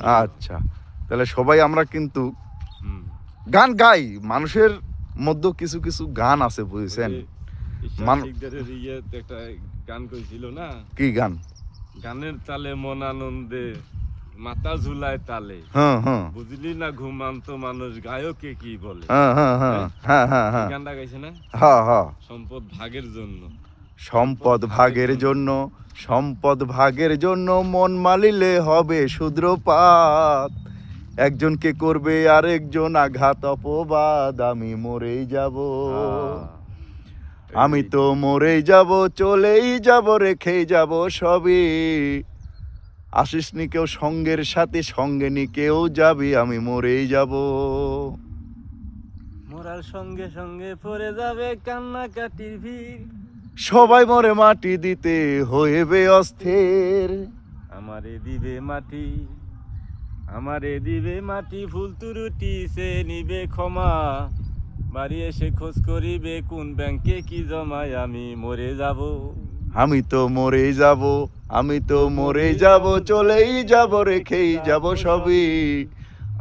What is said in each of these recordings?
আচ্ছা তাহলে সবাই আমরা কিন্তু গান গাই মানুষের মধ্যে কিছু কিছু গান আছে বুঝছেন? একটা গান কইছিল না? কি গান? গানের তালে মন আনন্দে মাথা ঝুলায় তালে। বুঝলি না ঘুমান্ত মানুষ গায়কে কি বলে? এই গানটা গাইছে না? হ্যাঁ হ্যাঁ। সম্পদ ভাগের জন্য। সম্পদ ভাগের জন্য সম্পদ ভাগের জন্য মন মালিলে হবে শূদ্রপাত। একজনকে করবে আরেকজন আঘাত অপবাদ আমি মরেই যাব। আমি তো মরেই যাব চলেই যাব রেখেই যাব সবই। আসিস নি কেউ সঙ্গের সাথে সঙ্গে নি কেউ যাবি আমি মরেই যাব। মরার সঙ্গে সঙ্গে পড়ে যাবে কান্নাকাটির ভিড়। সবাই মরে মাটি দিতে হইবে অস্থির। আমারে দিবে মাটি আমারে দিবে মাটি ফুল তুরুটি সে নিবে ক্ষমা। বাড়ি এসে খোঁজ করিবে কোন ব্যাংকে কি জমায় আমি মরে যাব। আমি তো মরেই যাব আমি তো মরেই যাব চলেই যাব রেখেই যাব সবই।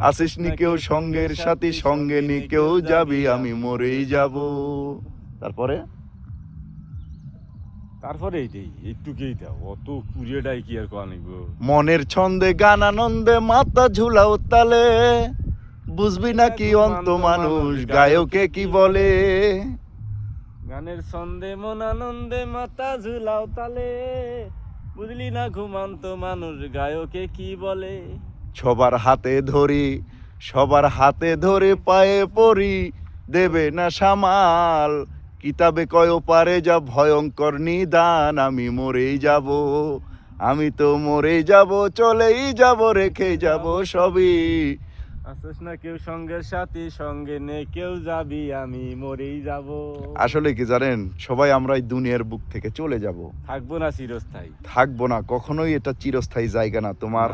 আসিস নি কেউ সঙ্গের সাথে সঙ্গে নি কেউ যাবি আমি মরেই যাব। তারপরে? তারপরে এইটাই একটুকেই দাও অত কুড়িয়েটাই কি আর কোয়া নিব মনের ছন্দে গান আনন্দে মাথা ঝুলাও তালে। বুঝবি না কি অন্ত মানুষ গায়কে কি বলে? গানের ছন্দে মন আনন্দে মাথা ঝুলাও তালে। বুঝলি না ঘুমান্ত মানুষ গায়কে কি বলে? সবার হাতে ধরি সবার হাতে ধরে পায়ে পড়ি দেবে না সামাল। কিতাবে কয় পারে যা ভয়ঙ্কর নিদান আমি মরেই যাব আমি তো মরেই যাব চলেই যাব রেখে যাব সবই। আসিস না কেউ সঙ্গের সাথী সঙ্গে নে কেউ যাবি আমি মরেই যাব। আসলে কি জানেন সবাই আমরা এই দুনিয়ার বুক থেকে চলে যাব। থাকব না চিরস্থায়ী। থাকব না কখনোই এটা চিরস্থায়ী জায়গা না তোমার।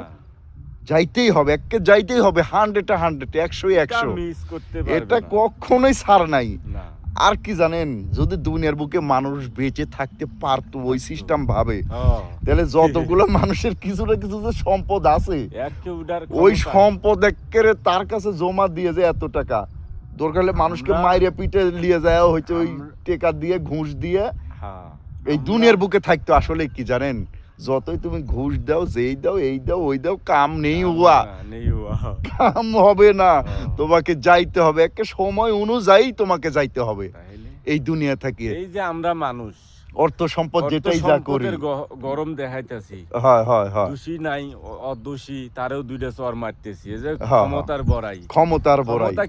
যাইতেই হবে একে যাইতেই হবে হান্ড্রেড হান্ড্রেড একশো একশো। এটা মিস করতে এটা। কখনোই ছাড় নাই। না। আর কি জানেন যদি দুনিয়ার বুকে মানুষ বেঁচে থাকতে পারতো ওই সিস্টেম ভাবে তাহলে যতগুলো মানুষের কিছু না কিছু যে সম্পদ আছে ওই সম্পদ একেবারে তার কাছে জমা দিয়ে যে এত টাকা। দরকার হলে মানুষকে মাইরে পিটে নিয়ে যায় হয়তো ওই টেকা দিয়ে ঘুষ দিয়ে। হ্যাঁ। এই দুনিয়ার বুকে থাকতো আসলে কি জানেন? যতই তুমি ঘুষ দাও যেই দাও এই দাও ওই দাও কাম নেই হুয়া নেই হুয়া কাম হবে না। হ্যাঁ। তোমাকে যাইতে হবে। একটা সময় অনুযায়ী তোমাকে যাইতে হবে। এই দুনিয়া থেকে। এই যে আমরা মানুষ অর্থ সম্পদ যেটাই যা করি। গরম দেখাইতেছি। হয় হয় হয়। দোষী নাই অদোষী তারেও দুইটা চর মারতেছি। এই যে হ্যাঁ, ক্ষমতার বড়াই। ক্ষমতার বড়াই।